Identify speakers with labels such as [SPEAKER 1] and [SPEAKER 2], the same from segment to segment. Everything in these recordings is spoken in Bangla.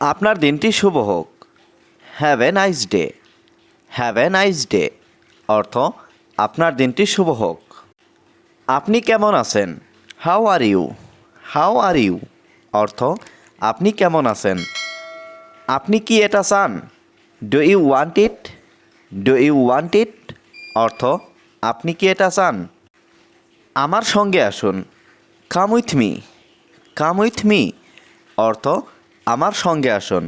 [SPEAKER 1] আপনার দিনটি শুভ হোক। Have a nice day have a nice day অর্থ, আপনার দিনটি শুভ হোক। আপনি কেমন আছেন? How are you how are you অর্থ, আপনি কেমন আছেন? আপনি কি এটা চান? Do you want it do you want it অর্থ, আপনি কি এটা চান? আমার সঙ্গে আসুন। Come with me come with me অর্থ আমার সঙ্গে আসুন।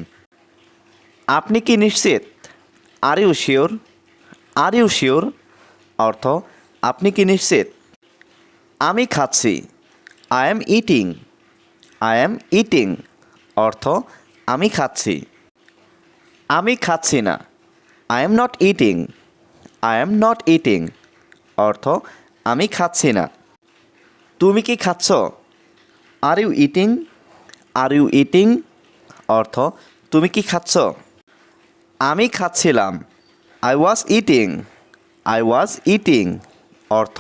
[SPEAKER 1] আপনি কি নিশ্চিত? Are you sure are you sure অর্থ, আপনি কি নিশ্চিত? আমি খাচ্ছি। I am eating I am eating অর্থ, আমি খাচ্ছি। আমি খাচ্ছি না। I am not eating I am not eating অর্থ, আমি খাচ্ছি না। তুমি কি খাচ্ছ? Are you eating are you eating অর্থ, তুমি কি খাচ্ছ? আমি খাচ্ছিলাম। I was eating I was eating অর্থ,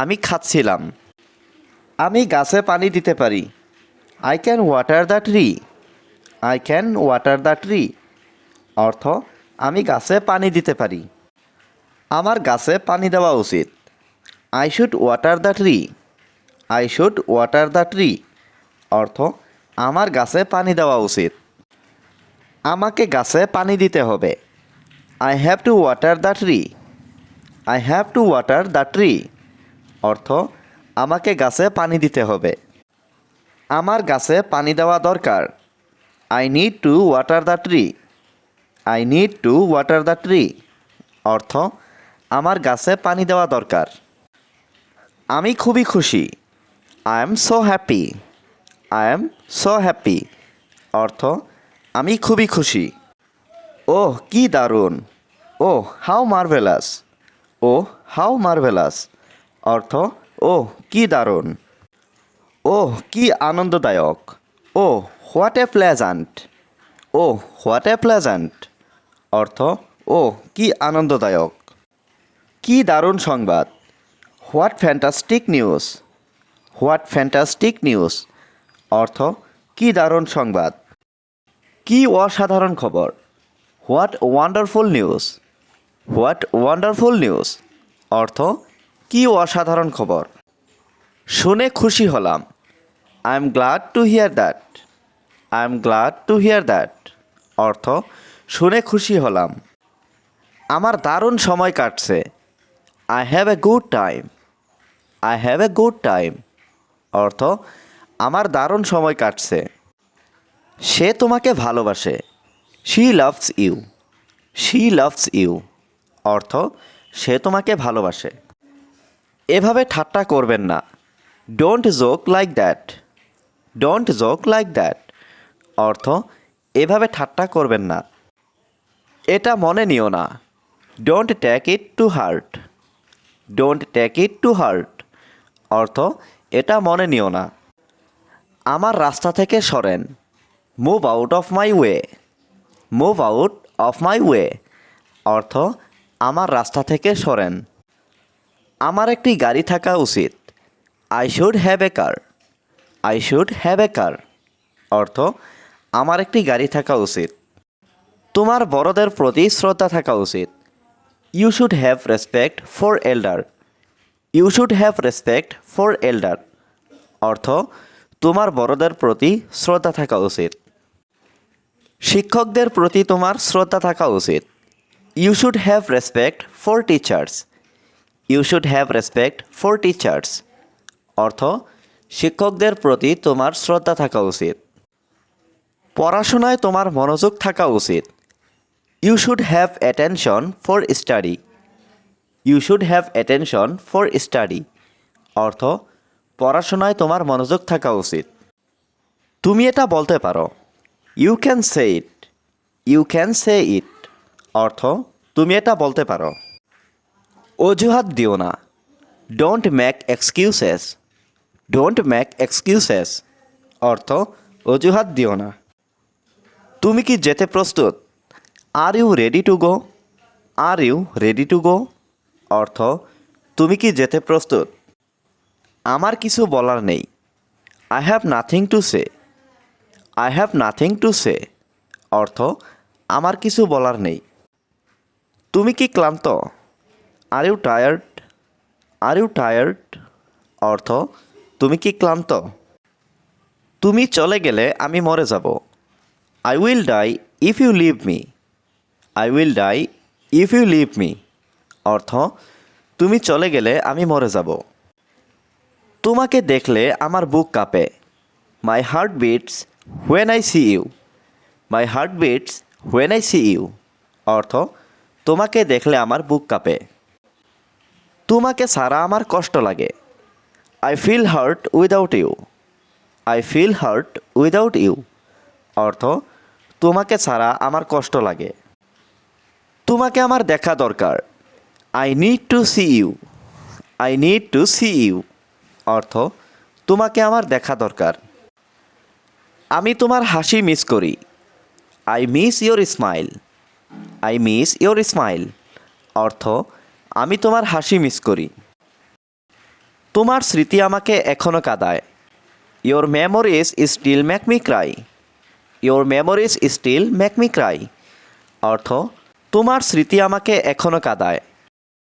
[SPEAKER 1] আমি খাচ্ছিলাম। আমি গাছে পানি দিতে পারি। I can water the tree I can water the tree অর্থ, আমি গাছে পানি দিতে পারি। আমার গাছে পানি দেওয়া উচিত। I should water the tree I should water the tree অর্থ আমার গাছে পানি দেওয়া উচিত। আমাকে গাছে পানি দিতে হবে। I have to water the tree I have to water the tree অর্থ, আমাকে গাছে পানি দিতে হবে। আমার গাছে পানি দেওয়া দরকার। I need to water the tree I need to water the tree অর্থ, আমার গাছে পানি দেওয়া দরকার। আমি খুবই খুশি। I am so happy I am so happy অর্থ, আমি খুবই খুশি। ও কি দারুণ। Oh how marvellous oh how marvellous অর্থ ও কি দারুণ। ও কি আনন্দদায়ক। ও what a প্লেজান্ট O what a প্লেজান্ট অর্থ ও কি আনন্দদায়ক। কি দারুণ সংবাদ। What fantastic news what fantastic news অর্থ, কি দারুণ সংবাদ। কি অসাধারণ খবর। What wonderful news. What wonderful news. অর্থ, কি অসাধারণ খবর। শুনে খুশি হলাম। I am glad to hear that I am glad to hear that অর্থ, শুনে খুশি হলাম। আমার দারুণ সময় কাটছে। I have a good time I have a good time অর্থ আমার দারুণ সময় কাটছে। সে তোমাকে ভালোবাসে। She loves you she loves you অর্থ, সে তোমাকে ভালোবাসে। এভাবে ঠাট্টা করবেন না। Don't joke like that don't joke like that অর্থ, এভাবে ঠাট্টা করবেন না। এটা মনে নিও না। Don't take it to heart don't take it to heart অর্থ, এটা মনে নিও না। আমার রাস্তা থেকে সরেন। Move out of my way move out of my way অর্থ, আমার রাস্তা থেকে সরেন। আমার একটি গাড়ি থাকা উচিত। I should have a car I should have a car অর্থ, আমার একটি গাড়ি থাকা উচিত। তোমার বড়দের প্রতি শ্রদ্ধা থাকা উচিত। You should have respect for elder you should have respect for elder অর্থ তোমার বড়দের প্রতি শ্রদ্ধা থাকা উচিত। শিক্ষকদের প্রতি তোমার শ্রদ্ধা থাকা উচিত। You should have respect for teachers you should have respect for teachers অর্থ, শিক্ষকদের প্রতি তোমার শ্রদ্ধা থাকা উচিত। পড়াশোনায় তোমার মনোযোগ থাকা উচিত। You should have attention for study you should have attention for study অর্থ পড়াশোনায় তোমার মনোযোগ থাকা উচিত। তুমি এটা বলতে পারো। You can say it you can say it অর্থ, তুমি এটা বলতে পারো। অজুহাত দিও না। Don't make excuses don't make excuses অর্থ, অজুহাত দিও না। তুমি কি যেতে প্রস্তুত? Are you ready to go are you ready to go অর্থ, তুমি কি যেতে প্রস্তুত? আমার কিছু বলার নেই। I have nothing to say I have nothing to say অর্থ, আমার কিছু বলার নেই। তুমি কি ক্লান্ত? Are you tired are you tired অর্থ, তুমি কি ক্লান্ত? তুমি চলে গেলে আমি মরে যাব। I will die if you leave me I will die if you leave me অর্থ, তুমি চলে গেলে আমি মরে যাব। তোমাকে দেখলে আমার বুক কাঁপে। My heart beats when I see you my heart beats when I see you অর্থ, তোমাকে দেখলে আমার বুক কাঁপে। তোমাকে সারা আমার কষ্ট লাগে। I feel hurt without you I feel hurt without you অর্থ, তোমাকে ছাড়া আমার কষ্ট লাগে। তোমাকে আমার দেখা দরকার। I need to see you I need to see you অর্থ, তোমাকে আমার দেখা দরকার। আমি তোমার হাসি মিস করি। I miss your smile I miss your smile অর্থ, আমি তোমার হাসি মিস করি। তোমার স্মৃতি আমাকে এখনও কাঁদায়। Your memories still make me cry your memories still make me cry অর্থ, তোমার স্মৃতি আমাকে এখনও কাঁদায়।